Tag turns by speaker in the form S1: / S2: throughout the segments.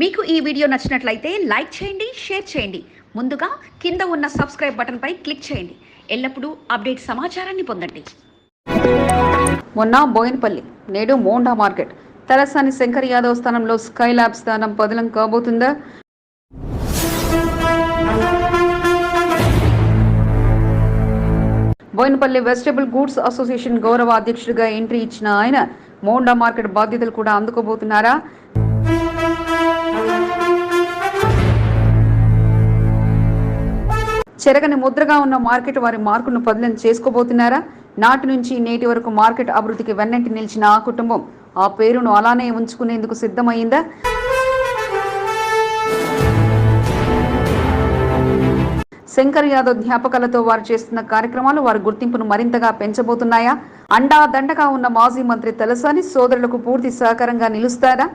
S1: మీకు ఈ వీడియో నచ్చినట్లయితే లైక్ చేయండి షేర్ చేయండి. ముందుగా కింద ఉన్న సబ్స్క్రైబ్ బటన్పై క్లిక్ చేయండి. ఎల్లప్పుడూ అప్డేట్ సమాచారాన్ని పొందండి.
S2: మొన్న బోయన్పల్లి నేడు మోండా మార్కెట్. తలసాని శంకర్ యాదవ్ స్థానంలో స్కై ల్యాబ్ స్థానం పదిలం కాబోతుందా? బోయినపల్లి వెజిటబుల్ గూడ్స్ అసోసియేషన్ గౌరవ అధ్యక్షుడిగా ఎంట్రీ ఇచ్చిన ఆయన మోండా మార్కెట్ బాధ్యతలు కూడా అందుకోబోతున్నారా? చెరగని ముద్రగా ఉన్న మార్కెట్ వారి మార్కును పదులను చేసుకోబోతున్నారా? నాటి నుంచి నేటి వరకు మార్కెట్ అభివృద్ధికి వెన్నంటి నిలిచిన ఆ కుటుంబం ఆ పేరును అలానే ఉంచుకునేందుకు సిద్ధమైందా? శంకర్ యాదవ్ జ్ఞాపకాలతో వారు చేస్తున్న కార్యక్రమాలు వారి గుర్తింపును మరింతగా పెంచబోతున్నాయా? అండా దండగా ఉన్న మాజీ మంత్రి తలసాని సోదరులకు పూర్తి సహకారంగా నిలుస్తారా?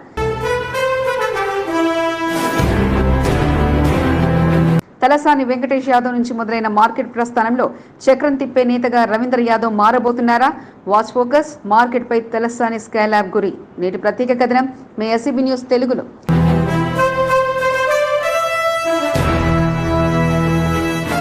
S2: తలసాని వెంకటేష్ యాదవ్ నుంచి మొదలైన మార్కెట్ ప్రస్థానంలో చక్రం తిప్పే నేతగా రవీంద్ర యాదవ్ మారబోతున్నారా? వాచ్ ఫోకస్ మార్కెట్ పై తలసాని స్కై గురి. నేటి ప్రత్యేక కథనం మీ ఎస్సీబీ న్యూస్ తెలుగులో.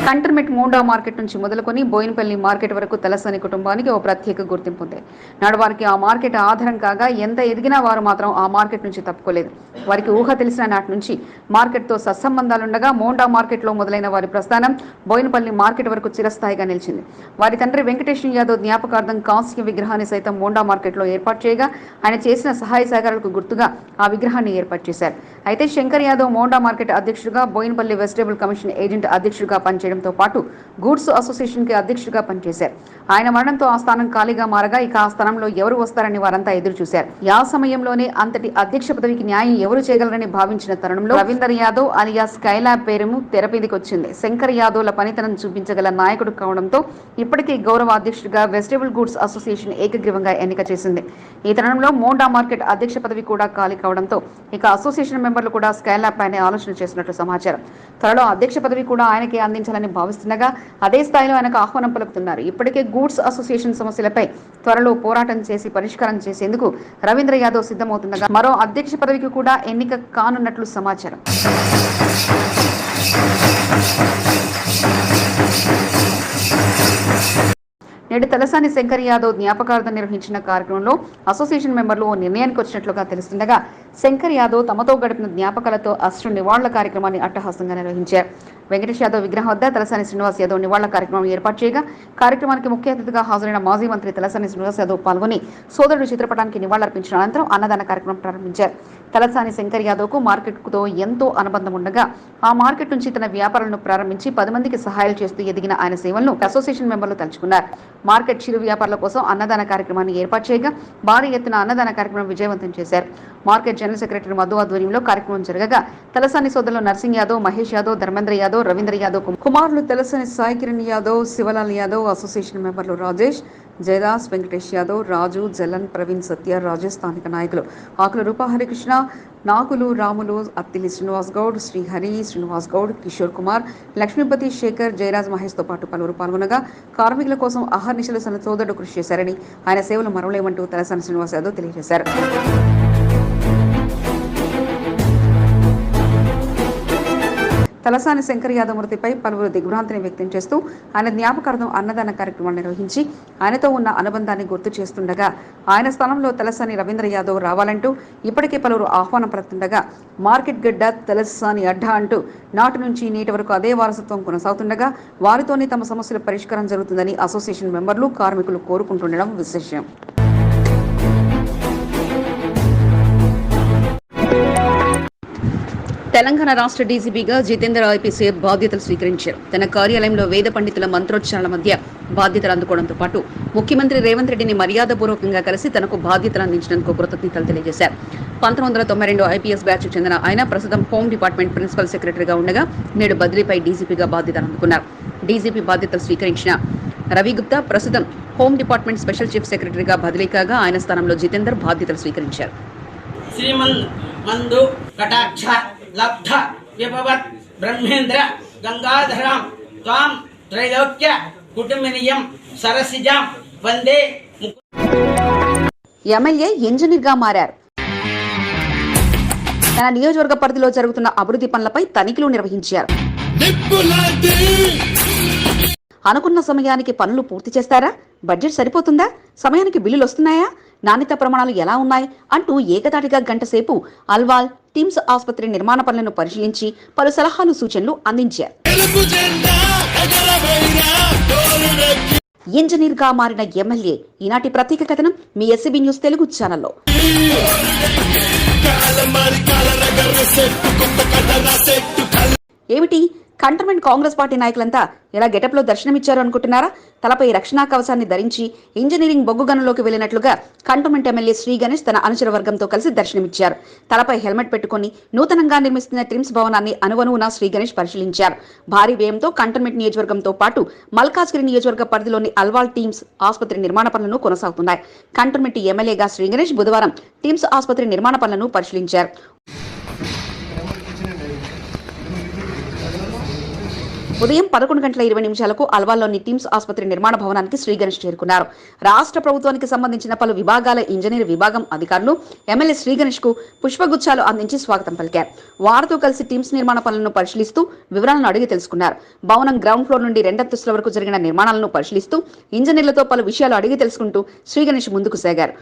S2: కంటర్మెట్ మోండా మార్కెట్ నుంచి మొదలుకొని బోయినపల్లి మార్కెట్ వరకు తలసాని కుటుంబానికి ఓ ప్రత్యేక గుర్తింపు ఉంది. నాడు వారికి ఆ మార్కెట్ ఆధారం కాగా ఎంత ఎదిగినా వారు మాత్రం ఆ మార్కెట్ నుంచి తప్పుకోలేదు. వారికి ఊహ తెలిసిన నాటి నుంచి మార్కెట్తో సత్సంబంధాలుండగా మోండా మార్కెట్లో మొదలైన వారి ప్రస్థానం బోయినపల్లి మార్కెట్ వరకు చిరస్థాయిగా నిలిచింది. వారి తండ్రి వెంకటేశ్వర యాదవ్ జ్ఞాపకార్థం కాంస్య విగ్రహాన్ని సైతం మోండా మార్కెట్లో ఏర్పాటు చేయగా ఆయన చేసిన సహాయ సహకారాలకు గుర్తుగా ఆ విగ్రహాన్ని ఏర్పాటు చేశారు. అయితే శంకర్ యాదవ్ మోండా మార్కెట్ అధ్యక్షుడిగా బోయినపల్లి వెజిటేబుల్ కమిషన్ ఏజెంట్ అధ్యక్షుడిగా పనిచేయడంతో పాటు గూడ్స్ అసోసియేషన్కి అధ్యక్షుడిగా పనిచేశారు. ఆయన మరణంతో ఆ స్థానం ఖాళీగా మారగా ఇక ఆ స్థానంలో ఎవరు వస్తారని వారంతా ఎదురు చూశారు యా సమయంలోనే అంతటి అధ్యక్ష పదవికి న్యాయం ఎవరు చేయగలరని భావించిన తరుణంలో రవీందర్ యాదవ్ అలియా స్కైలాబ్ పేరు తెరపీదికి వచ్చింది శంకర్ యాదవ్ల పనితనం చూపించగల నాయకుడు కావడంతో ఇప్పటికే గౌరవ అధ్యక్షుడిగా వెజిటేబుల్ గూడ్స్ అసోసియేషన్ ఏకగ్రీవంగా ఎన్నిక చేసింది. ఈ తరుణంలో మోండా మార్కెట్ అధ్యక్ష పదవి కూడా ఖాళీ కావడంతో ఇక అసోసియేషన్ మెంబర్లు కూడా స్కైలాబ్ పైన ఆలోచన చేసినట్లు సమాచారం. త్వరలో అధ్యక్ష పదవి కూడా ఆయనకే అందించాలని భావిస్తుండగా అదే స్థాయిలో ఆయనకు ఆహ్వానం పలుకుతున్నారు. ఇప్పటికే గూడ్స్ అసోసియేషన్ సమస్యలపై త్వరలో పోరాటం చేసి పరిష్కారం చేసేందుకు రవీంద్ర యాదవ్ సిద్ధమవుతుండగా మరో అధ్యక్ష పదవికి కూడా ఎన్నిక కానున్నట్లు సమాచారం. నేడు తలసాని శంకర్ యాదవ్ జ్ఞాపకార్థం నిర్వహించిన కార్యక్రమంలో అసోసియేషన్ మెంబర్లు ఓ నిర్ణయానికి వచ్చినట్లుగా తెలుస్తుండగా శంకర్ యాదవ్ తమతో గడిపిన జ్ఞాపకాలతో అశ్రు నివాళుల కార్యక్రమాన్ని అట్టహాసంగా నిర్వహించారు. వెంకటేష్ యాదవ్ విగ్రహం వద్ద తలసాని శ్రీనివాస్ యాదవ్ నివాళుల కార్యక్రమం ఏర్పాటు చేయగా కార్యక్రమానికి ముఖ్య అతిథిగా హాజరైన మాజీ మంత్రి తలసాని శ్రీనివాస్ యాదవ్ పాల్గొని సోదరుడు చిత్రపటానికి నివాళులర్పించిన అనంతరం అన్నదాన కార్యక్రమం ప్రారంభించారు. తలసాని శంకర్ యాదవ్కు మార్కెట్తో ఎంతో అనుబంధం ఉండగా ఆ మార్కెట్ నుంచి తన వ్యాపారాలను ప్రారంభించి పది మందికి సహాయాలు చేస్తూ ఎదిగిన ఆయన సేవలను అసోసియేషన్ మెంబర్లు తలుచుకున్నారు. మార్కెట్ చిరు వ్యాపారుల కోసం అన్నదాన కార్యక్రమాన్ని ఏర్పాటు చేయగా భారీ ఎత్తున అన్నదాన కార్యక్రమం విజయవంతం చేశారు. మార్కెట్ జనరల్ సెక్రటరీ మధు ఆధ్వర్యంలో కార్యక్రమం జరగగా తలసాని సోదరులు నర్సింగ్ యాదవ్ మహేష్ యాదవ్ ధర్మేంద్ర యాదవ్ రవీంద్ర యాదవ్ కుమారులు తలసాని సాయి కిరణ్ యాదవ్ శివలాల్ యాదవ్ అసోసియేషన్ మెంబర్లు రాజేష్ జయదాస్ వెంకటేష్ యాదవ్ రాజు జలన్ ప్రవీణ్ సత్య రాజేష్ స్థానిక నాయకులు. ఆకుల రూప హరికృష్ణ నాకులు రాములు అత్తిలి శ్రీనివాస్ గౌడ్ శ్రీహరి శ్రీనివాస్ గౌడ్ కిషోర్ కుమార్ లక్ష్మీపతి శేఖర్ జయరాజ్ మహేష్తో పాటు పలువురు పాల్గొనగా కార్మికుల కోసం అహర్నిశలు తన సోదరుడు కృషి చేశారని ఆయన సేవలు మరవలేమంటూ తలసాని శ్రీనివాస్ యాదవ్ తెలియజేశారు. తలసాని శంకర్ యాదవ్ మృతిపై పలువురు దిగ్భ్రాంతిని వ్యక్తం చేస్తూ ఆయన జ్ఞాపకార్థం అన్నదాన కార్యక్రమాలు నిర్వహించి ఆయనతో ఉన్న అనుబంధాన్ని గుర్తు చేస్తుండగా ఆయన స్థానంలో తలసాని రవీంద్ర యాదవ్ రావాలంటూ ఇప్పటికే పలువురు ఆహ్వానం పడుతుండగా మార్కెట్ గడ్డ తలసాని అడ్డా అంటూ నాటి నుంచి నేటి వరకు అదే వారసత్వం కొనసాగుతుండగా వారితోనే తమ సమస్యల పరిష్కారం జరుగుతుందని అసోసియేషన్ మెంబర్లు కార్మికులు కోరుకుంటుండడం విశేషం. తెలంగాణ రాష్ట్ర డీజీపీగా జితేందర్ ఐపీసీ బాధ్యతలు స్వీకరించారు. తన కార్యాలయంలో వేద పండితుల మంత్రోచ్చారణల మధ్య బాధ్యతలు అందుకోవడంతో పాటు ముఖ్యమంత్రి రేవంత్ రెడ్డిని మర్యాదపూర్వకంగా కలిసి తనకు బాధ్యతలు అందించినందుకు కృతజ్ఞతలు తెలియజేశారు. పంతొమ్మిది వందల తొంభై రెండు ఐపీఎస్ బ్యాచ్ చెందిన ఆయన ప్రస్తుతం హోమ్ డిపార్ట్మెంట్ ప్రిన్సిపల్ సెక్రటరీగా ఉండగా నేడు బదిలీపై డీజీపీగా బాధ్యతలు అందుకున్నారు. డీజీపీ బాధ్యతలు స్వీకరించిన రవి గుప్తా ప్రస్తుతం హోమ్ డిపార్ట్మెంట్ స్పెషల్ చీఫ్ సెక్రటరీగా బదిలీ కాగా ఆయన స్థానంలో జితేందర్ బాధ్యతలు స్వీకరించారు.
S3: శ్రీమన్ మందు కటాక్ష లబ్ధ విభవత్ బ్రహ్మేంద్ర గంగాధరాం త్వాం త్రైలోక్య కుటుంబనియం సరసిజాం వందే
S2: ఎమ్మెల్యే ఇంజనీర్గా మారారు. తన నియోజకవర్గ పరిధిలో జరుగుతున్న అభివృద్ధి పనులపై తనిఖీలు నిర్వహించారు. అనుకున్న సమయానికి పనులు పూర్తి చేస్తారా? బడ్జెట్ సరిపోతుందా? సమయానికి బిల్లులు వస్తున్నాయా? నాణ్యత ప్రమాణాలు ఎలా ఉన్నాయి అంటూ ఏకదాటిగా గంటసేపు అల్వాల్ టిమ్స్ ఆసుపత్రి నిర్మాణ పనులను పరిశీలించి పలు సలహాలు సూచనలు అందించారు. ఇంజనీర్గా మారిన ఎమ్మెల్యే ఈనాటి ప్రత్యేక కథనం మీ ఎస్సీబీ న్యూస్ తెలుగు ఛానల్లో. ఏమిటి? కంటర్మెంట్ కాంగ్రెస్ పార్టీ నాయకులంతా ఎలా గెటప్లో దర్శనమిచ్చారు అనుకుంటున్నారా? తలపై రక్షణా కవచాన్ని ధరించి ఇంజనీరింగ్ బొగ్గు గనులోకి వెళ్ళినట్లుగా కంటోన్మెంట్ ఎమ్మెల్యే శ్రీ గణేష్ తన అనుచర వర్గంతో కలిసి దర్శనమిచ్చారు. తలపై హెల్మెట్ పెట్టుకుని నూతనంగా నిర్మిస్తున్న ట్రిమ్స్ భవనాన్ని అనువనువున శ్రీ గణేష్ పరిశీలించారు. భారీ వ్యయంతో కంటోన్మెంట్ నియోజకవర్గంతో పాటు మల్కాజ్గిరి నియోజకవర్గ పరిధిలోని అల్వాల్ టీమ్స్ ఆసుపత్రి నిర్మాణ పనులను కొనసాగుతున్నాయి. కంటోన్మెంట్ ఎమ్మెల్యేగా శ్రీ గణేష్ బుధవారం టీమ్స్ ఆసుపత్రి నిర్మాణ పనులను పరిశీలించారు. ఉదయం పదకొండు గంటల ఇరవై నిమిషాలకు అల్వాల్లోని టీమ్స్ ఆసుపత్రి నిర్మాణ భవనానికి శ్రీగణేష్ చేరుకున్నారు. రాష్ట్ర ప్రభుత్వానికి సంబంధించిన పలు విభాగాల ఇంజనీర్ విభాగం అధికారులు ఎమ్మెల్యే శ్రీ గణేష్కు పుష్పగుచ్చాలు అందించి స్వాగతం పలికారు. వారితో కలిసి టీమ్స్ నిర్మాణ పనులను పరిశీలిస్తూ వివరాలను అడిగి తెలుసుకున్నారు. భవనం గ్రౌండ్ ఫ్లోర్ నుండి రెండంతస్తుల వరకు జరిగిన నిర్మాణాలను పరిశీలిస్తూ ఇంజనీర్లతో పలు విషయాలు అడిగి తెలుసుకుంటూ శ్రీగణేష్ ముందుకు సాగారు.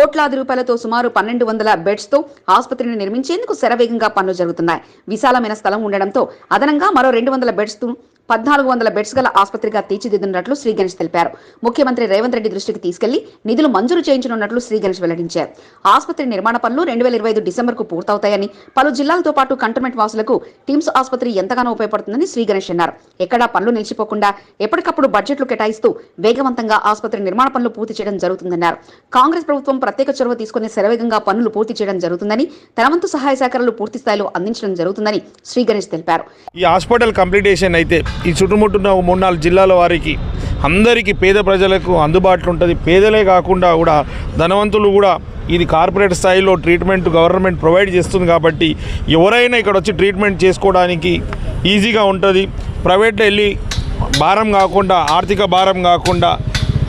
S2: కోట్లాది రూపాయలతో సుమారు పన్నెండు వందల బెడ్స్తో ఆసుపత్రిని నిర్మించేందుకు శరవేగంగా పనులు జరుగుతున్నాయి. విశాలమైన స్థలం ఉండడంతో అదనంగా మరో రెండు వందల బెడ్స్తో పద్నాలుగు వందల బెడ్స్ గల ఆసుపత్రిగా తీర్చిదిద్దున్నట్లు శ్రీ గణేష్ తెలిపారు. ముఖ్యమంత్రి రేవంత్ రెడ్డి దృష్టికి తీసుకెళ్ళి నిధులు మంజూరు చేయించనున్నట్లు శ్రీ గణేష్ వెల్లడించారు. ఆసుపత్రి నిర్మాణ పనులు రెండు వేల ఇరవై ఐదు డిసెంబర్కు పూర్తవుతాయని పలు జిల్లాలతో పాటు కంటోన్మెంట్ వాసులకు టీమ్స్ ఆసుపత్రి ఎంతగానో ఉపయోగపడుతుందని శ్రీ గణేష్ అన్నారు. ఎక్కడా పనులు నిలిచిపోకుండా ఎప్పటికప్పుడు బడ్జెట్లు కేటాయిస్తూ వేగవంతంగా ఆసుపత్రి నిర్మాణ పనులు పూర్తి చేయడం జరుగుతుందన్నారు. కాంగ్రెస్ ప్రభుత్వం ప్రత్యేక చొరవ తీసుకుని శరవేగంగా పనులు పూర్తి చేయడం జరుగుతుందని తనవంతు సహాయ సహకారాలు పూర్తి స్థాయిలో అందించడం జరుగుతుందని శ్రీ గణేష్ తెలిపారు.
S4: ఈ హాస్పిటల్ కంప్లీటేషన్ అయితే ఈ చుట్టుముట్టున్న మూడు నాలుగు జిల్లాల వారికి అందరికీ పేద ప్రజలకు అందుబాటులో ఉంటుంది. పేదలే కాకుండా కూడా ధనవంతులు కూడా ఇది కార్పొరేట్ స్థాయిలో ట్రీట్మెంట్ గవర్నమెంట్ ప్రొవైడ్ చేస్తుంది కాబట్టి ఎవరైనా ఇక్కడ వచ్చి ట్రీట్మెంట్ చేసుకోవడానికి ఈజీగా ఉంటుంది. ప్రైవేట్లో వెళ్ళి భారం కాకుండా ఆర్థిక భారం కాకుండా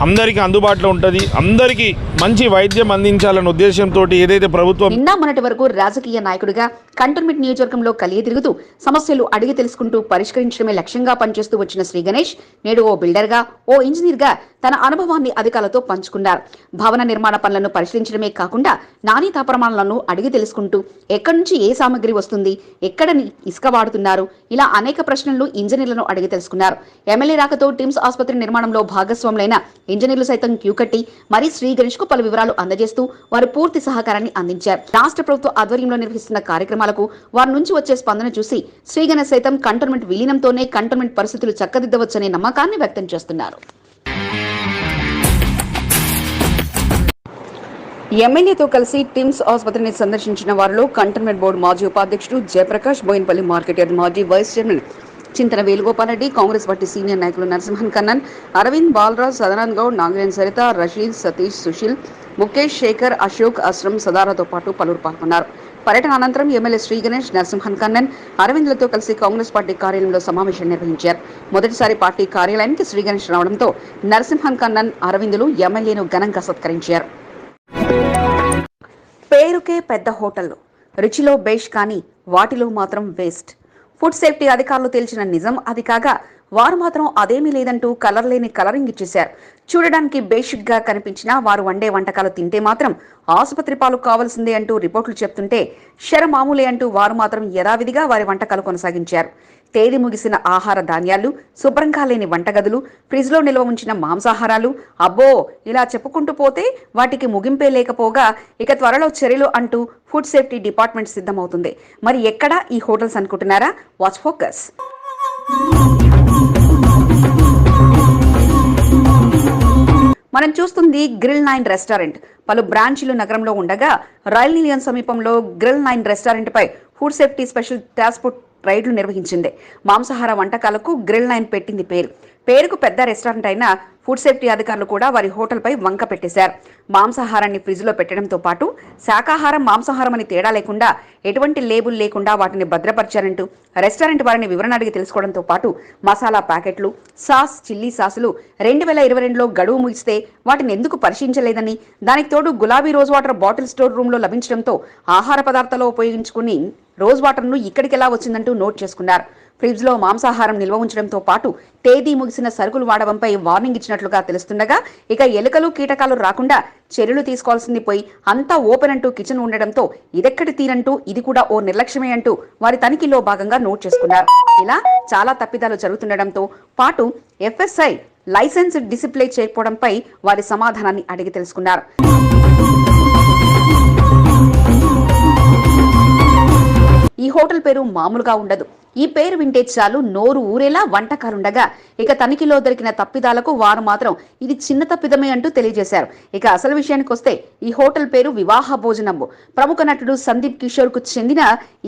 S4: అందరికీ అందుబాటులో ఉంటుంది. అందరికీ మంచి వైద్యం అందించాలనే ఉద్దేశంతో ఏదైతే ప్రభుత్వం
S2: నిన్న మొన్నటి వరకు రాజకీయ నాయకుడిగా కంటోన్మెంట్ నియోజకవర్గంలో కలిగి తిరుగుతూ సమస్యలు అడిగి తెలుసుకుంటూ పరిష్కరించడమే లక్ష్యంగా పనిచేస్తూ వచ్చిన శ్రీ గణేష్ నేడు ఓ బిల్డర్గా ఓ ఇంజనీర్గా తన అనుభవాన్ని అధికారులతో పంచుకున్నారు. భవన నిర్మాణ పనులను పరిశీలించడమే కాకుండా నాణ్యతా ప్రమాణాలను అడిగి తెలుసుకుంటూ ఎక్కడి నుంచి ఏ సామగ్రి వస్తుంది ఎక్కడని ఇసుక వాడుతున్నారు ఇలా అనేక ప్రశ్నలు ఇంజనీర్లను అడిగి తెలుసుకున్నారు. ఎమ్మెల్యే రాకతో టిమ్స్ ఆసుపత్రి నిర్మాణంలో భాగస్వాములైన ఇంజనీర్లు సైతం క్యూ కట్టి మరీ శ్రీ గణేష్కు పలు వివరాలు అందజేస్తూ వారు పూర్తి సహకారాన్ని అందించారు. రాష్ట్ర ప్రభుత్వ ఆధ్వర్యంలో నిర్వహిస్తున్న కార్యక్రమాలకు వారి నుంచి వచ్చే స్పందన చూసి శ్రీ గణేష్ సైతం కంటోన్మెంట్ విలీనంతోనే కంటోన్మెంట్ పరిస్థితులు చక్కదిద్దవచ్చనే నమ్మకాన్ని వ్యక్తం చేస్తున్నారు. ఎమ్మెల్యేతో కలిసి టిమ్స్ ఆసుపత్రిని సందర్శించిన వారిలో కంటోన్మెంట్ బోర్డు మాజీ ఉపాధ్యక్షుడు జయప్రకాష్ బోయినపల్లి మార్కెట్ యార్డ్ మాజీ vice chairman Chintana Venugopal Reddy Congress party senior నాయకులు నరసింహన్ కన్నన్ అరవింద్ బాలరాజ్ సదానంద్ గౌడ్ నాగరేణ్ సరిత రషీద్ సతీష్ సుశీల్ ముఖేష్ శేఖర్ అశోక్ అస్రం సదారాతో పాటు పలువురు పాల్గొన్నారు. పర్యటన అనంతరం ఎమ్మెల్యే శ్రీ గణేష్ నరసింహన్ కన్నన్ అరవింద్లతో కలిసి కాంగ్రెస్ పార్టీ కార్యాలయంలో సమావేశం నిర్వహించారు. మొదటిసారి పార్టీ కార్యాలయానికి శ్రీ గణేష్ రావడంతో నరసింహన్ కన్నన్ అరవిందులు ఎమ్మెల్యేను ఘనంగా సత్కరించారు. పేరుకే పెద్ద హోటళ్ళు రుచిలో బేష్ కానీ వాటిలో మాత్రం వేస్ట్. ఫుడ్ సేఫ్టీ అధికారులు తేల్చిన నిజం. అది కాగా వారు మాత్రం అదేమీ లేదంటూ కలర్ లేని కలరింగ్ ఇచ్చేశారు. చూడడానికి బేసిక్గా కనిపించినా వారు వండే వంటకాలు తింటే మాత్రం ఆసుపత్రి పాలు కావాల్సిందే అంటూ రిపోర్టులు చెప్తుంటే శర మామూలే అంటూ వారు మాత్రం యథావిధిగా వారి వంటకాలు కొనసాగించారు. తేదీ ముగిసిన ఆహార ధాన్యాలు శుభ్రంగా లేని వంటగదులు ఫ్రిడ్జ్లో నిల్వ ఉంచిన మాంసాహారాలు అబ్బో! ఇలా చెప్పుకుంటూ పోతే వాటికి ముగింపే లేకపోగా ఇక త్వరలో చర్యలు అంటూ ఫుడ్ సేఫ్టీ డిపార్ట్మెంట్ సిద్ధమవుతుంది. మరి ఎక్కడ ఈ హోటల్స్ అనుకుంటున్నారా? వాచ్ ఫోకస్ మనం చూస్తుంది గ్రిల్ నైన్ రెస్టారెంట్. పలు బ్రాంచీలు నగరంలో ఉండగా రైల్ నిలయం సమీపంలో గ్రిల్ నైన్ రెస్టారెంట్ పై food safety special task food రైడ్లు నిర్వహించింది. మాంసాహార వంటకాలకు గ్రిల్ నైన్ పెట్టింది పేరు. పేరుకు పెద్ద రెస్టారెంట్ అయినా ఫుడ్ సేఫ్టీ అధికారులు కూడా వారి హోటల్పై వంక పెట్టేశారు. మాంసాహారాన్ని ఫ్రిడ్జ్లో పెట్టడంతో పాటు శాకాహారం మాంసాహారం అని తేడా లేకుండా ఎటువంటి లేబుల్ లేకుండా వాటిని భద్రపరిచారంటూ రెస్టారెంట్ వారిని వివరణ అడిగి తెలుసుకోవడంతో పాటు మసాలా ప్యాకెట్లు సాస్ చిల్లీ సాసులు రెండు వేల ఇరవై రెండులో గడువు ముగిస్తే వాటిని ఎందుకు పరిశీలించలేదని దానికి తోడు గులాబీ రోజ్ వాటర్ బాటిల్ స్టోర్ రూమ్లో లభించడంతో ఆహార పదార్థాలు ఉపయోగించుకుని రోజ్ వాటర్ను ఇక్కడికి ఎలా వచ్చిందంటూ నోట్ చేసుకున్నారు. ఫ్రిడ్జ్లో మాంసాహారం నిల్వ ఉంచడంతో పాటు తేదీ ముగిసిన సరుకులు వాడడంపై వార్నింగ్ ఇచ్చినట్లుగా తెలుస్తుండగా ఇక ఎలుకలు కీటకాలు రాకుండా చర్యలు తీసుకోవాల్సింది పోయి అంతా ఓపెన్ అంటూ కిచెన్ ఉండడంతో ఇదెక్కడి తీరంటూ ఇది కూడా ఓ నిర్లక్ష్యమే అంటూ వారి తనిఖీలో భాగంగా నోట్ చేసుకున్నారు. ఇలా చాలా తప్పిదాలు జరుగుతుండడంతో పాటు ఎఫ్ఎస్ఐ లైసెన్స్ డిసిప్లే చేయకపోవడంపై వారి సమాధానాన్ని అడిగి తెలుసుకున్నారు. ఈ హోటల్ పేరు మామూలుగా ఉండదు. ఈ పేరు వింటే చాలు నోరు ఊరేలా వంటకాలుండగా. ఇక తనిఖీలో దొరికిన తప్పిదాలకు వారు మాత్రం ఇది చిన్న తప్పిదమే అంటూ తెలియజేశారు. ఇక అసలు విషయానికి వస్తే ఈ హోటల్ పేరు వివాహ భోజనము. ప్రముఖ నటుడు సందీప్ కిషోర్కు చెందిన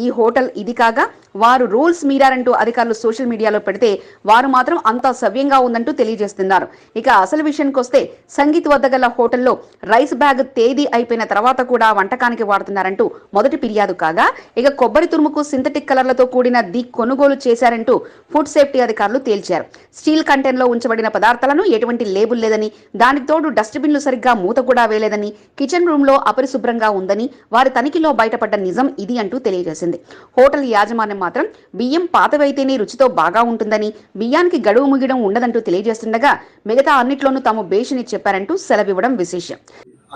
S2: ఈ హోటల్ ఇది కాగా వారు రూల్స్ మీరారంటూ అధికారులు సోషల్ మీడియాలో పెడితే వారు మాత్రం అంతా సవ్యంగా ఉందంటూ తెలియజేస్తున్నారు. ఇక అసలు విషయానికి వస్తే సంగీత్ వద్ద గల హోటల్లో రైస్ బ్యాగ్ తేదీ అయిపోయిన తర్వాత కూడా వంటకానికి వాడుతున్నారంటూ మొదటి ఫిర్యాదు కాగా ఇక కొబ్బరి తురుముకు సింథటిక్ కలర్లతో కూడిన ది కొనుగోలు చేశారంటూ ఫుడ్ సేఫ్టీ అధికారులు తేల్చారు. స్టీల్ కంటైనర్లో ఉంచబడిన పదార్థాలను ఎటువంటి లేబుల్ లేదని దానికి తోడు డస్ట్బిన్లు సరిగ్గా మూత కూడా వేయలేదని కిచెన్ రూమ్లో అపరిశుభ్రంగా ఉందని వారి తనిఖీలో బయటపడ్డ నిజం ఇది అంటూ తెలియజేసింది. హోటల్ యాజమాన్యం మాత్రం బియ్యం పాతవైతేనే రుచితో బాగా ఉంటుందని బియ్యానికి గడువు ముగియడం ఉండదంటూ తెలియజేస్తుండగా మిగతా అన్నిట్లోనూ తాము బేషిని చెప్పారంటూ సెలవివ్వడం విశేషం.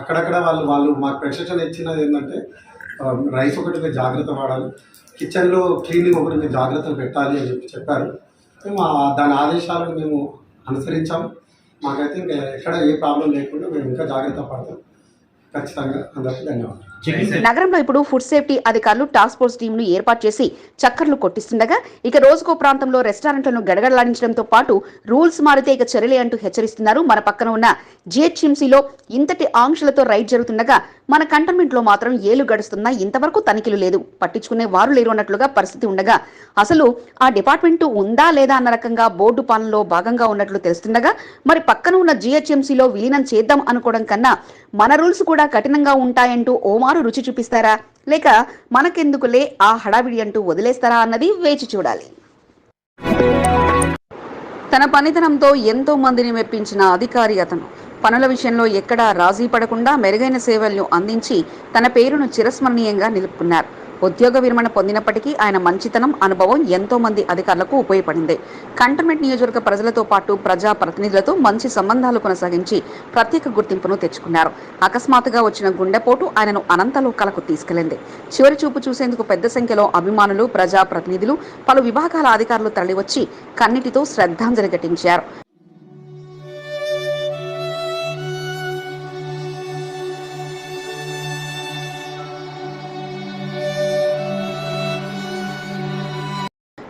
S5: అక్కడక్కడ వాళ్ళు వాళ్ళు మాకు ప్రశంసన ఇచ్చినది ఏంటంటే రైస్ ఒకటి జాగ్రత్త వాడాలి కిచెన్లో క్లీనింగ్ ఒకటి మీరు జాగ్రత్తలు పెట్టాలి అని చెప్పి చెప్పారు. మేము దాని ఆదేశాలను మేము అనుసరించాం. మాకైతే ఇంకా ఎక్కడ ఏ ప్రాబ్లం లేకుండా మేము ఇంకా జాగ్రత్త పడతాం. ఖచ్చితంగా అందరికీ ధన్యవాదాలు.
S2: నగరంలో ఇప్పుడు ఫుడ్ సేఫ్టీ అధికారులు టాస్క్ ఫోర్స్ టీంను ఏర్పాటు చేసి చక్కర్లు కొట్టిస్తుండగా ఇక రోజుకో ప్రాంతంలో రెస్టారెంట్లను గడగడలాడించడంతో పాటు రూల్స్ మారితే ఇక చర్యలే అంటూ హెచ్చరిస్తున్నారు. మన పక్కన ఉన్న జిహెచ్ఎంసీలో ఇంతటి ఆంక్షలతో రైడ్ జరుగుతుండగా మన కంటోన్మెంట్లో మాత్రం ఏలు గడుస్తున్నా ఇంతవరకు తనిఖీలు లేదు. పట్టించుకునే వారు లేరు అన్నట్లుగా పరిస్థితి ఉండగా అసలు ఆ డిపార్ట్మెంట్ ఉందా లేదా అన్న రకంగా బోర్డు పాలనలో భాగంగా ఉన్నట్లు తెలుస్తుండగా మరి పక్కన ఉన్న జిహెచ్ఎంసీలో విలీనం చేద్దాం అనుకోవడం కన్నా మన రూల్స్ కూడా కఠినంగా ఉంటాయంటూ ఓమారు రుచి చూపిస్తారా? లేక మనకెందుకులే ఆ హడావిడి అంటూ వదిలేస్తారా అన్నది వేచి చూడాలి. తన పనితనంతో ఎంతో మందిని మెప్పించిన అధికారి అతను. పనుల విషయంలో ఎక్కడా రాజీ పడకుండా మెరుగైన సేవలను అందించి తన పేరును చిరస్మరణీయంగా నిలుపుకున్నారు. ఉద్యోగ విరమణ పొందినప్పటికీ ఆయన మంచితనం అనుభవం ఎంతో మంది అధికారులకు ఉపయోగపడింది. కంటోన్మెంట్ నియోజకవర్గ ప్రజలతో పాటు ప్రజా ప్రతినిధులతో మంచి సంబంధాలు కొనసాగించి ప్రత్యేక గుర్తింపును తెచ్చుకున్నారు. అకస్మాత్తుగా వచ్చిన గుండెపోటు ఆయనను అనంతలోకాలకు తీసుకెళ్ళింది. చివరి చూపు చూసేందుకు పెద్ద సంఖ్యలో అభిమానులు ప్రజా ప్రతినిధులు పలు విభాగాల అధికారులు తరలివచ్చి కన్నిటితో శ్రద్ధాంజలి ఘటించారు.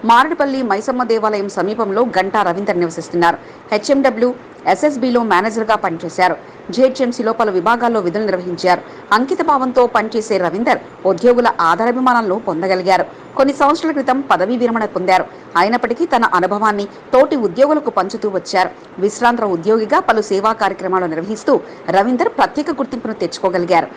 S2: మారడిపల్లి మైసమ్మ దేవాలయం సమీపంలో గంటా రవీందర్ నివసిస్తున్నారు. హెచ్ఎండబ్ల్యూ ఎస్ఎస్బిలో మేనేజర్గా పనిచేశారు. జిహెచ్ఎంసీలో పలు విభాగాల్లో విధులు నిర్వహించారు. అంకిత భావంతో పనిచేసే రవీందర్ ఉద్యోగుల ఆధారాభిమానాలను పొందగలిగారు. కొన్ని సంవత్సరాల క్రితం పదవీ విరమణ పొందారు. అయినప్పటికీ తన అనుభవాన్ని తోటి ఉద్యోగులకు పంచుతూ వచ్చారు. విశ్రాంత ఉద్యోగిగా పలు సేవా కార్యక్రమాలు నిర్వహిస్తూ రవీందర్ ప్రత్యేక గుర్తింపును తెచ్చుకోగలిగారు.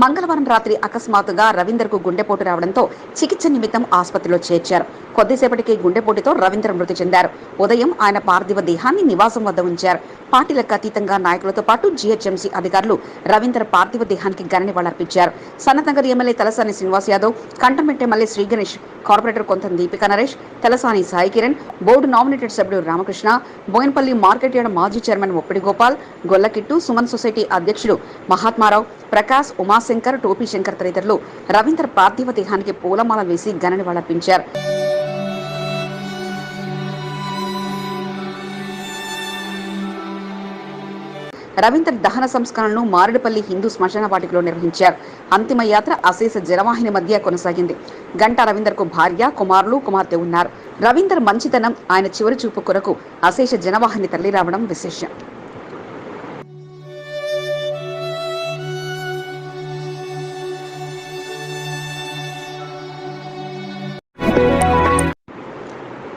S2: మంగళవారం రాత్రి అకస్మాత్తుగా రవీందర్కు గుండెపోటు రావడంతో చికిత్స నిమిత్తం ఆసుపత్రిలో చేర్చారు. కొద్దిసేపటికి గుండెపోటుతో రవీందర్ మృతి చెందారు. ఉదయం ఆయన పార్థివ దేహాన్ని నివాసం వద్ద ఉంచారు. పార్టీలకు అతీతంగా నాయకులతో పాటు జీహెచ్ఎంసీ అధికారులు రవీందర్ పార్థివ దేహానికి ఘన నివాళులర్పించారు Sanathnagar MLA Talasani Srinivas Yadav cantonment MLA Shri Ganesh corporator Kontham Deepika Naresh Talasani Sai Kiran board nominated సభ్యుడు రామకృష్ణ బోయన్పల్లి మార్కెట్ యార్డ్ మాజీ చైర్మన్ ఒప్పిడి గోపాల్ గొల్లకిట్టు సుమన్ సొసైటీ అధ్యక్షుడు మహాత్మారావు ప్రకాష్ శంకర్ టోపీ శంకర్ తదితరులు రవీంద్ర పార్థివ దేహానికి పూలమాల వేసి ఘన నివాళులర్పించారు రవీందర్ దహన సంస్కరణను మారేడుపల్లి హిందూ శ్మశాన వాటికలో నిర్వహించారు. అంతిమ యాత్ర అశేష జలవాహిని మధ్య కొనసాగింది. గంటా రవీందర్కు భార్య కుమారులు కుమార్తె ఉన్నారు. రవీందర్ మంచితనం ఆయన చివరి చూపు కొరకు అశేష జనవాహిని తల్లి రావడం విశేషం.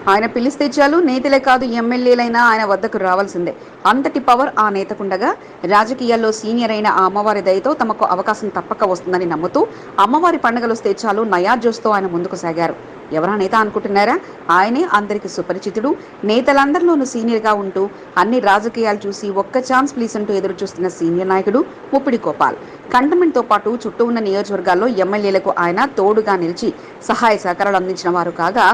S2: ఆయన పిలిస్తే చాలు నేతలే కాదు ఎమ్మెల్యేలైనా ఆయన వద్దకు రావాల్సిందే. అంతటి పవర్ ఆ నేతకుండగా రాజకీయాల్లో సీనియర్ అయిన ఆ అమ్మవారి దయతో తమకు అవకాశం తప్పక వస్తుందని నమ్ముతూ అమ్మవారి పండుగలు వస్తే చాలు నయా జోస్తో ఆయన ముందుకు సాగారు. ఎవరా నేత అనుకుంటున్నారా? ఆయనే అందరికి సుపరిచితుడు. నేతలందరిలోనూ సీనియర్గా ఉంటూ అన్ని రాజకీయాలు చూసి ఒక్క ఛాన్స్ ప్లీజ్ అంటూ ఎదురు చూస్తున్న సీనియర్ నాయకుడు ముప్పిడి గోపాల్. కంటమెంట్తో పాటు చుట్టూ ఉన్న నియోజకవర్గాల్లో ఎమ్మెల్యేలకు ఆయన తోడుగా నిలిచి సహాయ సహకారాలు అందించిన వారు కాగా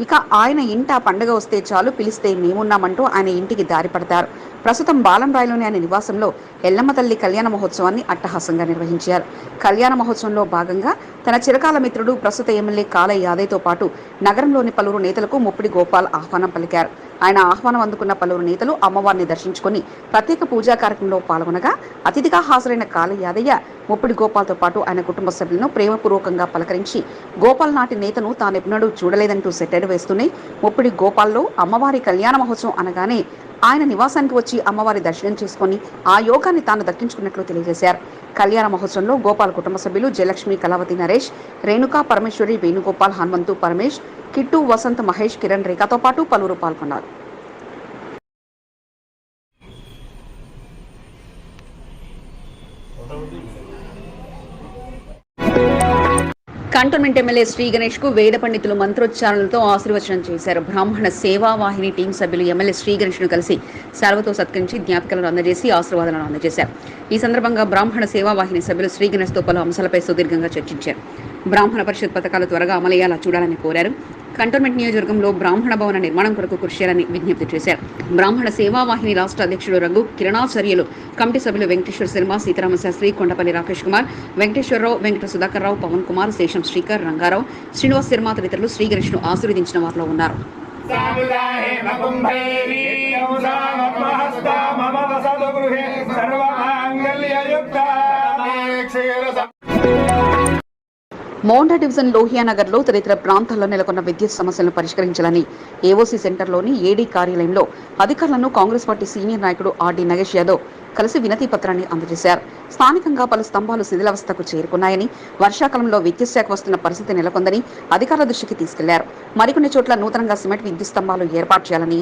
S2: ఇక ఆయన ఇంట పండగ వస్తే చాలు పిలిస్తే మేమున్నామంటూ ఆయన ఇంటికి దారి పడతారు. ప్రస్తుతం బాలంరాయిలోని ఆయన నివాసంలో ఎల్లమ్మ తల్లి కళ్యాణ మహోత్సవాన్ని అట్టహాసంగా నిర్వహించారు. కళ్యాణ మహోత్సవంలో భాగంగా తన చిరకాల మిత్రుడు ప్రస్తుత ఎమ్మెల్యే కాలయ్య యాదయ్తో పాటు నగరంలోని పలువురు నేతలకు ముప్పిడి గోపాల్ ఆహ్వానం పలికారు. ఆయన ఆహ్వానం అందుకున్న పలువురు నేతలు అమ్మవారిని దర్శించుకొని ప్రత్యేక పూజా కార్యక్రమంలో పాల్గొనగా అతిథిగా హాజరైన కాళ యాదయ్య ముప్పిడి గోపాల్తో పాటు ఆయన కుటుంబ సభ్యులను ప్రేమపూర్వకంగా పలకరించి గోపాల్ నాటి నేతను తాను ఎప్పుడూ చూడలేదంటూ సెట్టెడు వేస్తూనే ముప్పిడి గోపాల్లో అమ్మవారి కళ్యాణ మహోత్సవం అనగానే ఆయన నివాసానికి వచ్చి అమ్మవారి దర్శనం చేసుకొని ఆ యోగాన్ని తాను దక్కించుకున్నట్లు తెలియజేశారు. కళ్యాణ మహోత్సవంలో గోపాల్ కుటుంబ సభ్యులు జయలక్ష్మి కళావతి నరేష్ రేణుకా పరమేశ్వరి వేణుగోపాల్ హనుమంతు పరమేష్ కిట్టు వసంత్ మహేష్ కిరణ్ రేఖతో పాటు పలువురు పాల్గొన్నారు. కంటోన్మెంట్ ఎమ్మెల్యే శ్రీ గణేష్కు వేద పండితులు మంత్రోచ్చారణలతో ఆశీర్వచనం చేశారు. బ్రాహ్మణ సేవా వాహిని టీం సభ్యులు ఎమ్మెల్యే శ్రీ గణేష్ను కలిసి శాల్వతో సత్కరించి జ్ఞాపికలను అందజేసి ఆశీర్వాదాలను అందజేశారు. ఈ సందర్భంగా బ్రాహ్మణ సేవా వాహిని సభ్యులు శ్రీ గణేష్తో పలు అంశాలపై సుదీర్ఘంగా చర్చించారు. బ్రాహ్మణ పరిషత్ పథకాలు త్వరగా అమలయ్యేలా చూడాలని కోరారు. కంటోన్మెంట్ నియోజకవర్గంలో బ్రాహ్మణ భవన నిర్మాణం కొరకు కృషి చేయాలని విజ్ఞప్తి చేశారు. బ్రాహ్మణ సేవా వాహిని రాష్ట్ర అధ్యక్షుడు రఘు కిరణాచార్యులు కమిటీ సభ్యులు వెంకటేశ్వర శర్మ సీతారామ శాస్త్రి కొండపల్లి రాకేష్ కుమార్ వెంకటేశ్వరరావు వెంకట సుధాకర్ రావు పవన్ కుమార్ శేషం శ్రీకర్ రంగారావు శ్రీనివాస్ శర్మ తదితరులు శ్రీ ఆశీర్వదించిన వారిలో ఉన్నారు. మోండా డివిజన్ లోహియా నగర్లో తదితర ప్రాంతాల్లో నెలకొన్న విద్యుత్ సమస్యలను పరిష్కరించాలని ఏఓసీ సెంటర్లోని ఏడీ కార్యాలయంలో అధికారులను కాంగ్రెస్ పార్టీ సీనియర్ నాయకుడు ఆర్డీ నగేష్ యాదవ్ కలిసి వినతి పత్రాన్ని అందజేశారు. స్థానికంగా పలు స్తంభాలు శిథిలావస్థకు చేరుకున్నాయని వర్షాకాలంలో విద్యుత్ శాఖ వస్తున్న పరిస్థితి నెలకొందని అధికారుల దృష్టికి తీసుకెళ్ళారు. మరికొన్ని చోట్ల నూతనంగా సిమెంట్ విద్యుత్ స్తంభాలు ఏర్పాటు చేయాలని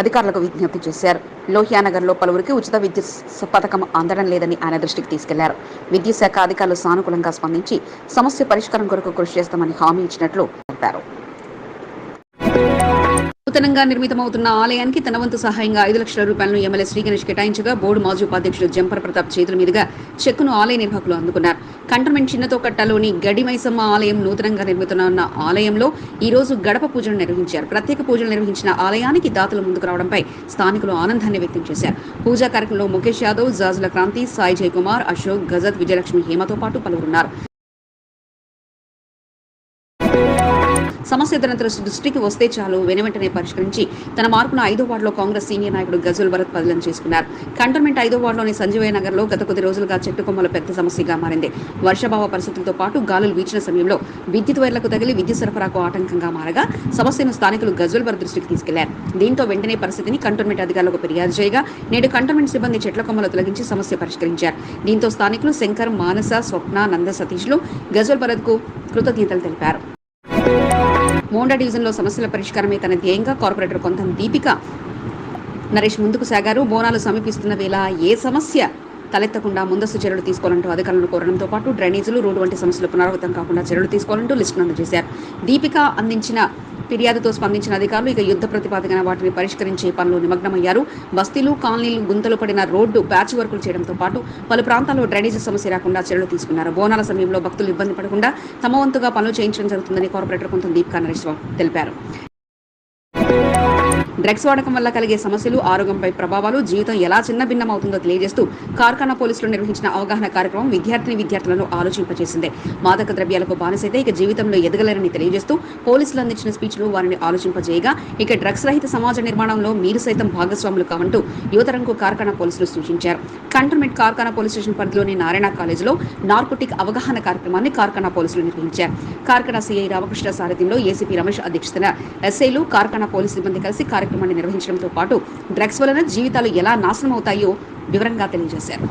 S2: అధికారులకు విజ్ఞప్తి చేశారు. లోహియానగర్లో పలువురికి ఉచిత విద్యుత్ పథకం అందడం లేదని ఆయన దృష్టికి తీసుకెళ్ళారు. విద్యుత్ శాఖ అధికారులు సానుకూలంగా స్పందించి సమస్య పరిష్కారం కొరకు కృషి చేస్తామని హామీ ఇచ్చినట్లు తెలిపారు. నూతనంగా నిర్మితమవుతున్న ఆలయానికి తన వంతు సహాయంగా ఐదు లక్షల రూపాయలను ఎమ్మెల్యే శ్రీ గణేష్ కేటాయించగా బోర్డు మాజీ ఉపాధ్యక్షుడు జంపర్ ప్రతాప్ చేతుల మీదుగా చెక్కును ఆలయ నిర్వాహకులు అందుకున్నారు. కంటోన్మెంట్ చిన్నతోకట్టలోని గడిమైసమ్మ ఆలయం నూతనంగా నిర్మితున్న ఆలయంలో ఈ రోజు గడప పూజలు నిర్వహించారు. ప్రత్యేక పూజలు నిర్వహించిన ఆలయానికి దాతలు ముందుకు రావడంపై స్థానికులు ఆనందాన్ని వ్యక్తం చేశారు. పూజా కార్యక్రమంలో ముఖేష్ యాదవ్ జాజుల క్రాంతి సాయి జయకుమార్ అశోక్ గజత్ విజయలక్ష్మి హేమతో పాటు పలువురున్నారు సమస్య తన దృష్టికి వస్తే చాలు వెనువెంటనే పరిష్కరించి తన మార్పును ఐదో వార్డులో కాంగ్రెస్ సీనియర్ నాయకుడు గజుల్ భరత్ బదిలం చేసుకున్నారు. కంటోన్మెంట్ ఐదో వార్డులోని సంజీవయ్య నగర్లో గత కొద్ది రోజులుగా చెట్టు కొమ్మలు పెద్ద సమస్యగా మారింది. వర్షాభావ పరిస్థితులతో పాటు గాలులు వీచిన సమయంలో విద్యుత్ వైర్లకు తగిలి విద్యుత్ సరఫరాకు ఆటంకంగా మారగా సమస్యను స్థానికులు గజుల్ భరత్ దృష్టికి తీసుకెళ్ళారు. దీంతో వెంటనే పరిస్థితిని కంటోన్మెంట్ అధికారులకు ఫిర్యాదు చేయగా నేడు కంటోన్మెంట్ సిబ్బంది చెట్ల కొమ్మలు తొలగించి సమస్య పరిష్కరించారు. దీంతో స్థానికులు శంకర్ మానస స్వప్న నంద సతీష్లు గజల్ భరత్కు కృతజ్ఞతలు తెలిపారు. మోండా డివిజన్లో సమస్యల పరిష్కారమే తన ధ్యేయంగా కార్పొరేటర్ కొంత దీపిక. నరేష్ ముందుకు సాగారు. బోనాలు సమీపిస్తున్న వేళ ఏ సమస్య తలెత్తకుండా ముందస్తు చర్యలు తీసుకోవాలంటూ అధికారులను కోరడంతో పాటు డ్రైనేజీలు రోడ్డు వంటి సమస్యలు పునరావృతం కాకుండా చర్యలు తీసుకోవాలంటూ లిస్టును అందజేశారు దీపిక అందించిన ఫిర్యాదుతో స్పందించిన అధికారులు ఇక యుద్ధ ప్రతిపాదన వాటిని పరిష్కరించే పనులు నిమగ్నమయ్యారు. బస్తీలు కాలనీలు గుంతలు పడిన రోడ్డు ప్యాచ్ వర్కులు చేయడంతో పాటు పలు ప్రాంతాల్లో డ్రైనేజీ సమస్య రాకుండా చర్యలు తీసుకున్నారు. బోనాల సమయంలో భక్తులు ఇబ్బంది పడకుండా తమ వంతుగా పనులు చేయించడం జరుగుతుందని కార్పొరేటర్ కొంత దీప్ నరేష్ తెలిపారు. డ్రగ్స్ వాడకం వల్ల కలిగే సమస్యలు ఆరోగ్యంపై ప్రభావాలు జీవితం ఎలా చిన్న భిన్నమవుతుందో తెలియజేస్తూ కార్ఖానా పోలీసులు నిర్వహించిన అవగాహన కార్యక్రమం విద్యార్థిని విద్యార్థులను ఆలోచింపచేసింది మాదక ద్రవ్యాలకు బానిసైతే ఇక జీవితంలో ఎదగలేరని తెలియజేస్తూ పోలీసులు అందించిన స్పీచ్లు వారిని ఆలోచింపజేయగా ఇక డ్రగ్స్ రహిత సమాజ నిర్మాణంలో మీరు సైతం భాగస్వాములు కావంటూ యువతరంకు కార్ఖానా పోలీసులు సూచించారు. కంటోన్మెంట్ కార్ఖానా పోలీస్ స్టేషన్ పరిధిలోని నారాయణ కాలేజీలో నార్కోటిక్ అవగాహన కార్యక్రమాన్ని కార్ఖానా పోలీసులు నిర్వహించారు. కార్ఖానా సీఐ రామకృష్ణ సారథ్యంలో ఏసీపీ రమేష్ అధ్యక్షతన ఎస్ఐలు కార్ఖానా పోలీసు సిబ్బంది కలిసి కార్యక్రమాన్ని నిర్వహించడంతో పాటు డ్రగ్స్ వలన జీవితాలు ఎలా నాశనం అవుతాయో వివరంగా తెలియజేశారు.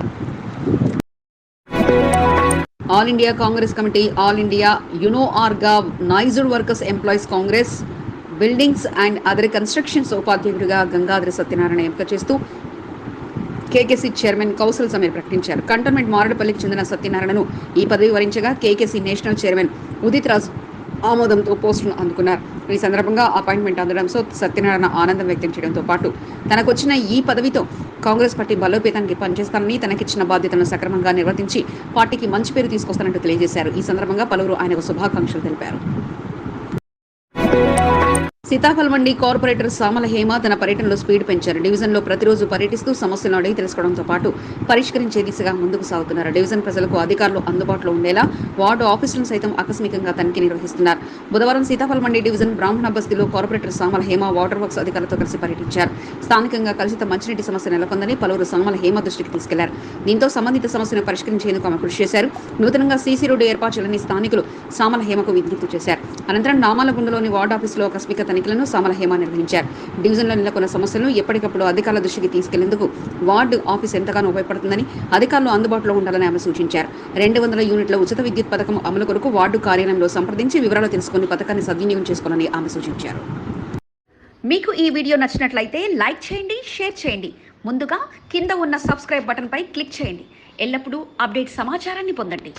S2: All India Congress committee all India unorganised workers employees Congress buildings and other constructions ఉపాధ్యక్షుడిగా గంగాధర సత్యనారాయణ ఎంపిక చేస్తూ కేకేసీ చైర్మన్ కౌశల్ సమీర్ ప్రకటించారు. కంటోన్మెంట్ మారడపల్లికి చెందిన సత్యనారాయణను ఈ పదవి వరించగా KKC national chairman Udit Raj ఆమోదంతో పోస్టును అందుకున్నారు. ఈ సందర్భంగా అపాయింట్మెంట్ అందడంతో సత్యనారాయణ ఆనందం వ్యక్తం చేయడంతో పాటు తనకొచ్చిన ఈ పదవితో కాంగ్రెస్ పార్టీ బలోపేతానికి పనిచేస్తానని తనకిచ్చిన బాధ్యతలను సక్రమంగా నిర్వర్తించి పార్టీకి మంచి పేరు తీసుకొస్తానంటూ తెలియజేశారు. ఈ సందర్భంగా పలువురు ఆయనకు శుభాకాంక్షలు తెలిపారు. సీతాఫలమండి కార్పొరేటర్ సామల హేమ తన పర్యటనలో స్పీడ్ పెంచారు. డివిజన్లో ప్రతిరోజు పర్యటిస్తూ సమస్యలను అడిగి తెలుసుకోవడంతో పాటు పరిష్కరించే దిశగా ముందుకు సాగుతున్నారు. డివిజన్ ప్రజలకు అధికారులు అందుబాటులో ఉండేలా వార్డు ఆఫీసులను సైతం ఆకస్మికంగా తనిఖీ నిర్వహిస్తున్నారు. బుధవారం సీతాఫలమండి డివిజన్ బ్రాహ్మణ బస్తీలో corporator Samala Hema water works అధికారులతో కలిసి పర్యటించారు. స్థానికంగా కలుషిత మంచినీటి సమస్య నెలకొందని పలువురు సామల హేమ దృష్టికి తీసుకెళ్ళారు. దీంతో సంబంధిత సమస్యను పరిష్కరించేందుకు ఆమె కృషి చేశారు. నూతనంగా సీసీ రోడ్డు ఏర్పాటు చేయాలని స్థానికులు సామల హేమకు విజ్ఞప్తి చేశారు. అనంతరం నామాలగుండలోని వార్డ్ ఆఫీసులో ఆకస్మిక తనిఖీలను సామల హేమ నిర్వహించారు. డివిజన్లో నెలకొన్న సమస్యలను ఎప్పటికప్పుడు అధికారుల దృష్టికి తీసుకెళ్ళేందుకు వార్డు ఆఫీస్ ఎంతగానో ఉపయోగపడుతుందని అధికారులు అందుబాటులో ఉండాలని ఆమె సూచించారు. రెండు వందల యూనిట్ల ఉచిత విద్యుత్ పథకం అమలు కొరకు వార్డు కార్యాలయంలో సంప్రదించి వివరాలు తెలుసుకుని పథకాన్ని సద్వినియోగం చేసుకోవాలని ఆమె సూచించారు.
S1: మీకు ఈ వీడియో నచ్చినట్లయితే లైక్ చేయండి షేర్ చేయండి. ముందుగా కింద ఉన్న సబ్స్క్రైబ్ బటన్పై క్లిక్ చేయండి. ఎల్లప్పుడూ అప్డేట్ సమాచారాన్ని పొందండి.